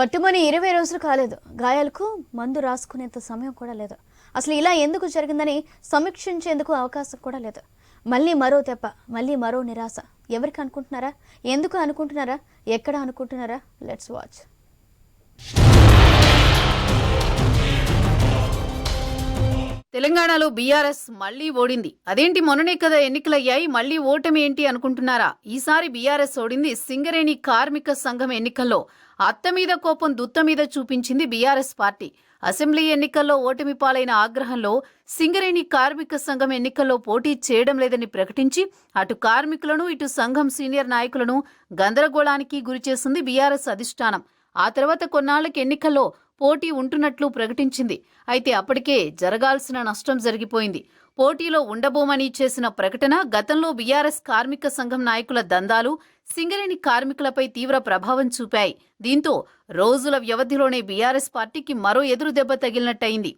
పట్టుమని ఇరవై రోజులు కాలేదు. గాయాలకు మందు రాసుకునేంత సమయం కూడా లేదు. అసలు ఇలా ఎందుకు జరిగిందని సమీక్షించేందుకు అవకాశం కూడా లేదు. మళ్ళీ మరో తెప్ప మళ్ళీ మరో నిరాశ. ఎవరికి అనుకుంటున్నారా? ఎందుకు అనుకుంటున్నారా? ఎక్కడ అనుకుంటున్నారా? లెట్స్ వాచ్ తెలంగాణలో బీఆర్ఎస్ మళ్ళీ ఓడింది. అదేంటి మొన్ననే కదా ఎన్నికలయ్యాయి మళ్ళీ ఓటమి ఏంటి అనుకుంటున్నారా? ఈసారి బీఆర్ఎస్ ఓడింది సింగరేణి కార్మిక సంఘం ఎన్నికల్లో. అత్త మీద కోపం దుత్త మీద చూపించింది బీఆర్ఎస్ పార్టీ. అసెంబ్లీ ఎన్నికల్లో ఓటమి పాలైన ఆగ్రహంలో సింగరేణి కార్మిక సంఘం ఎన్నికల్లో పోటీ చేయడం లేదని ప్రకటించి అటు కార్మికులను ఇటు సంఘం సీనియర్ నాయకులను గందరగోళానికి గురిచేసింది బీఆర్ఎస్ అధిష్టానం. ఆ తర్వాత కొన్నాళ్ళకి ఎన్నికల్లో పోటీ ఉంటున్నట్లు ప్రకటించింది. అయితే అప్పటికే జరగాల్సిన నష్టం జరిగిపోయింది. పోటీలో ఉండబోమని చేసిన ప్రకటన గతంలో బీఆర్ఎస్ కార్మిక సంఘం నాయకుల దందాలు సింగరేణి కార్మికులపై తీవ్ర ప్రభావం చూపాయి. దీంతో రోజుల వ్యవధిలోనే బీఆర్ఎస్ పార్టీకి మరో ఎదురు దెబ్బ తగిలినట్టయింది.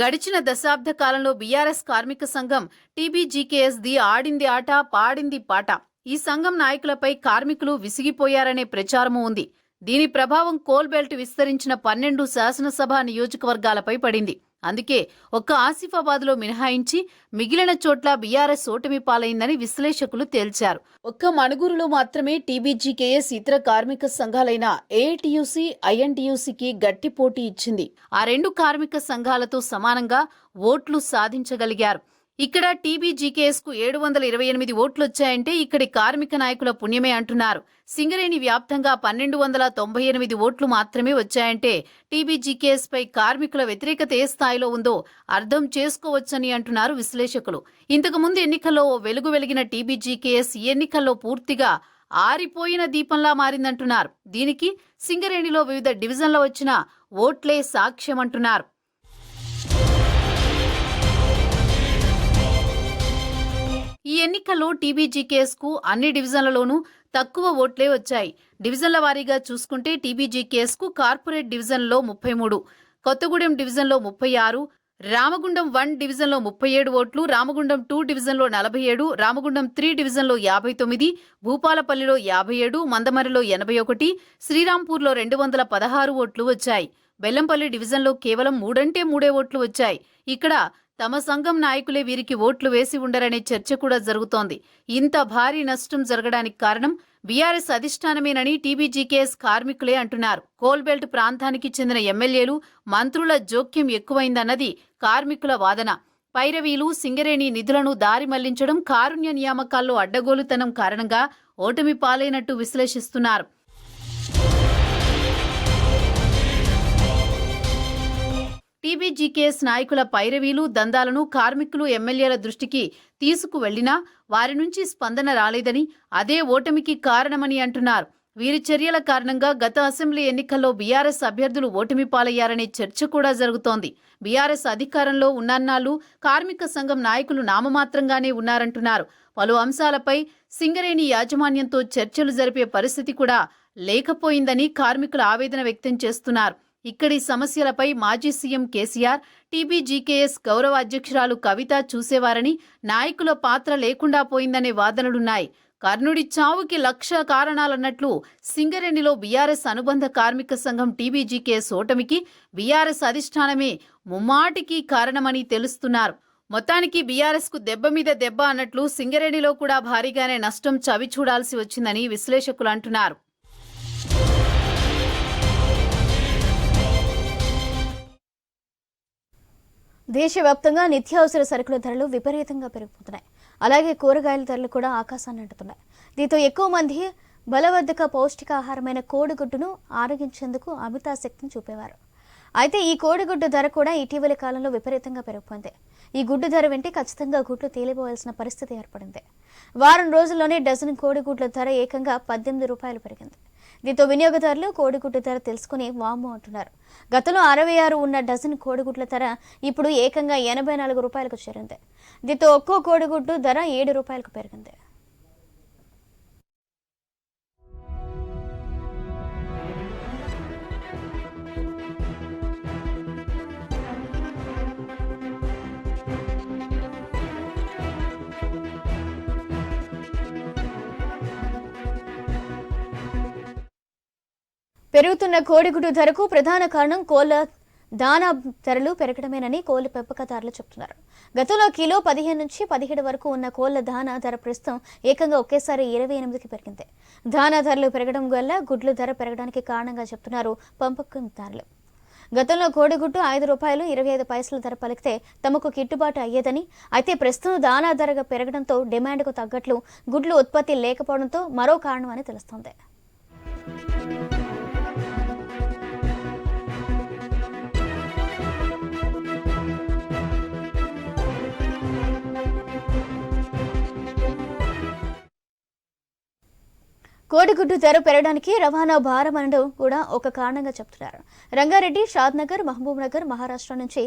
గడిచిన దశాబ్ద కాలంలో బీఆర్ఎస్ కార్మిక సంఘం టీబీజీకేఎస్ ది ఆడింది ఆట పాడింది పాట. ఈ సంఘం నాయకులపై కార్మికులు విసిగిపోయారనే ప్రచారము ఉంది. దీని ప్రభావం కోల్ బెల్ట్ విస్తరించిన పన్నెండు శాసనసభ నియోజకవర్గాలపై పడింది. అందుకే ఒక్క ఆసిఫాబాద్లో మినహాయించి మిగిలిన చోట్ల బీఆర్ఎస్ ఓటమి పాలైందని విశ్లేషకులు తేల్చారు. ఒక్క మణుగూరులో మాత్రమే టీబీజీకేఎస్ ఇతర కార్మిక సంఘాలైన ఏటీయూసీ ఐఎన్టీయూసీకి గట్టి పోటీ ఇచ్చింది. ఆ రెండు కార్మిక సంఘాలతో సమానంగా ఓట్లు సాధించగలిగారు. ఇక్కడ టీబీజీకేఎస్కు ఏడు వందల ఇరవై ఎనిమిది ఓట్లు వచ్చాయంటే ఇక్కడి కార్మిక నాయకుల పుణ్యమే అంటున్నారు. సింగరేణి వ్యాప్తంగా పన్నెండు వందల తొంభై ఎనిమిది ఓట్లు మాత్రమే వచ్చాయంటే టీబీజీకేఎస్ పై కార్మికుల వ్యతిరేకత ఏ స్థాయిలో ఉందో అర్థం చేసుకోవచ్చని అంటున్నారు విశ్లేషకులు. ఇంతకుముందు ఎన్నికల్లో వెలుగు వెలిగిన టీబీజీకేఎస్ ఈ ఎన్నికల్లో పూర్తిగా ఆరిపోయిన దీపంలా మారిందంటున్నారు. దీనికి సింగరేణిలో వివిధ డివిజన్ల వచ్చిన ఓట్లే సాక్ష్యమంటున్నారు. ఈ ఎన్నికల్లో టీబీజీకేఎస్కు అన్ని డివిజన్లలోనూ తక్కువ ఓట్లే వచ్చాయి. డివిజన్ల వారీగా చూసుకుంటే టీబీజీకేఎస్కు కార్పొరేట్ డివిజన్లో ముప్పై మూడు కొత్తగూడెం డివిజన్లో ముప్పై ఆరు రామగుండం వన్ డివిజన్లో ముప్పై ఏడు ఓట్లు రామగుండం టూ డివిజన్లో నలభై ఏడు రామగుండం త్రీ డివిజన్లో యాభై తొమ్మిది భూపాలపల్లిలో యాభై ఏడు మందమరిలో ఎనభై ఒకటి శ్రీరాంపూర్లో రెండు వందల పదహారు ఓట్లు వచ్చాయి. బెల్లంపల్లి డివిజన్లో కేవలం మూడంటే మూడే ఓట్లు వచ్చాయి. ఇక్కడ తమ సంఘం నాయకులే వీరికి ఓట్లు వేసి ఉండరనే చర్చ కూడా జరుగుతోంది. ఇంత భారీ నష్టం జరగడానికి కారణం బీఆర్ఎస్ అధిష్టానమేనని టీబీజీకేఎస్ కార్మికులే అంటున్నారు. కోల్బెల్ట్ ప్రాంతానికి చెందిన ఎమ్మెల్యేలు మంత్రుల జోక్యం ఎక్కువైందన్నది కార్మికుల వాదన. పైరవీలు సింగరేణి నిధులను దారి మళ్ళించడం కారుణ్య నియామకాల్లో అడ్డగోలుతనం కారణంగా ఓటమి పాలైనట్టు విశ్లేషిస్తున్నారు. టీబీజీకేఎస్ నాయకుల పైరవీలు దందాలను కార్మికులు ఎమ్మెల్యేల దృష్టికి తీసుకువెళ్ళినా వారి నుంచి స్పందన రాలేదని అదే ఓటమికి కారణమని అంటున్నారు. వీరి చర్యల కారణంగా గత అసెంబ్లీ ఎన్నికల్లో బీఆర్ఎస్ అభ్యర్థులు ఓటమి పాలయ్యారనే చర్చ కూడా జరుగుతోంది. బీఆర్ఎస్ అధికారంలో ఉన్నన్నాళ్ళు కార్మిక సంఘం నాయకులు నామమాత్రంగానే ఉన్నారంటున్నారు. పలు అంశాలపై సింగరేణి యాజమాన్యంతో చర్చలు జరిపే పరిస్థితి కూడా లేకపోయిందని కార్మికులు ఆవేదన వ్యక్తం చేస్తున్నారు. ఇక్కడి సమస్యలపై మాజీ సీఎం కేసీఆర్ టీబీజీకేఎస్ గౌరవ అధ్యక్షురాలు కవిత చూసేవారని నాయకుల పాత్ర లేకుండా పోయిందనే వాదనలున్నాయి. కర్ణుడి చావుకి లక్ష కారణాలన్నట్లు సింగరేణిలో బీఆర్ఎస్ అనుబంధ కార్మిక సంఘం టీబీజీకేఎస్ ఓటమికి బీఆర్ఎస్ అధిష్టానమే ముమ్మాటికి కారణమని తెలుస్తున్నారు. మొత్తానికి బీఆర్ఎస్కు దెబ్బ మీద దెబ్బ అన్నట్లు సింగరేణిలో కూడా భారీగానే నష్టం చవి చూడాల్సి వచ్చిందని విశ్లేషకులు అంటున్నారు. దేశవ్యాప్తంగా నిత్యావసర సరుకుల ధరలు విపరీతంగా పెరిగిపోతున్నాయి. అలాగే కూరగాయల ధరలు కూడా ఆకాశాన్ని అంటుతున్నాయి. దీంతో ఎక్కువ మంది బలవర్ధక పౌష్టికాహారమైన కోడిగుడ్డును ఆరగించేందుకు అమితాశక్తిని చూపేవారు. అయితే ఈ కోడిగుడ్డు ధర కూడా ఇటీవలి కాలంలో విపరీతంగా పెరిగిపోయింది. ఈ గుడ్డు ధర వెంటే ఖచ్చితంగా గుడ్లు తేలిపోవాల్సిన పరిస్థితి ఏర్పడింది. వారం రోజుల్లోనే డజన్ కోడిగుడ్ల ధర ఏకంగా పద్దెనిమిది రూపాయలు పెరిగింది. దీంతో వినియోగదారులు కోడిగుడ్డు ధర తెలుసుకుని వాము అంటున్నారు. గతంలో అరవై ఆరు ఉన్న డజన్ కోడిగుడ్ల ధర ఇప్పుడు ఏకంగా ఎనభై నాలుగు రూపాయలకు చేరింది. దీంతో ఒక్కో కోడిగుడ్డు ధర ఏడు రూపాయలకు పెరిగింది. పెరుగుతున్న కోడిగుడ్డు ధరకు ప్రధాన కారణం కోళ్ళ దానా ధరలు పెరగడమేనని కోళ్ళ పెంపకదారులు చెబుతున్నారు. గతంలో కిలో పదిహేను నుంచి పదిహేడు వరకు ఉన్న కోళ్ళ దానా ధర ప్రస్తుతం ఏకంగా ఒకేసారి ఇరవై ఎనిమిదికి పెరిగింది. దానా ధరలు పెరగడం వల్ల గుడ్ల ధర పెరగడానికి కారణంగా చెబుతున్నారు పంపకందారులు. గతంలో కోడిగుడ్డు ఐదు రూపాయలు ఇరవై ఐదు పైసల ధర పలికితే తమకు గిట్టుబాటు అయ్యేదని అయితే ప్రస్తుతం దానా ధరగా పెరగడంతో డిమాండ్కు తగ్గట్లు గుడ్లు ఉత్పత్తి లేకపోవడంతో మరో కారణమని తెలుస్తోంది. కోడిగుడ్డు ధర పెరగడానికి రవాణా భారం అనడం కూడా ఒక కారణంగా చెప్తున్నారు. రంగారెడ్డి షాద్ నగర్ మహబూబ్ నగర్ మహారాష్ట్ర నుంచి